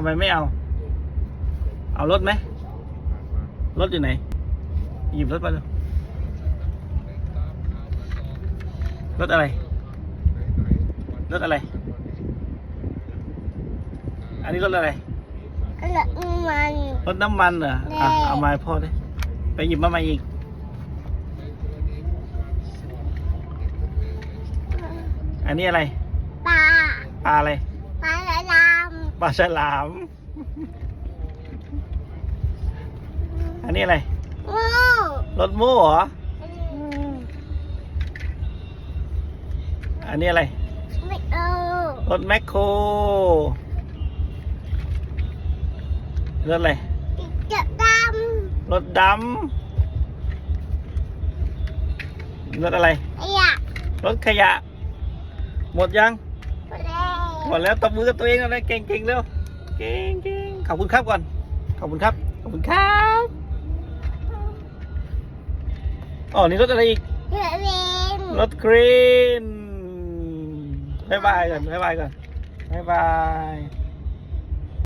ทำไมไม่เอา เอารถไหม รถอยู่ไหน หยิบรถไปเลยรถอะไร รถอะไร อันนี้รถอะไรหลอดมันรถน้ำมันเหรออะแน่เอามาให้พ่อดิไปหยิบมาใหม่อีก อันนี้อะไร ปลา ปลาอะไรปลาละลาม ปลาฉลาม อันนี้อะไรงูรถโม่เหรอ อันนี้อะไรไม่เอารถแมคโครรถอะไรจะดรถดำรถอะไรำไอ้ยะ รถขยะ หมดยังไปแล้ว หมดแล้วตบมือกับตัวเองอะไรเก่งเก่งๆเร็วเก่งเก่งขอบคุณครับก่อน ขอบคุณครับ ขอบคุณครับอ๋อนี่รถอะไรอีกเรือเวนรถกรีนบายบายก่อนบายบายก่อนบายบาย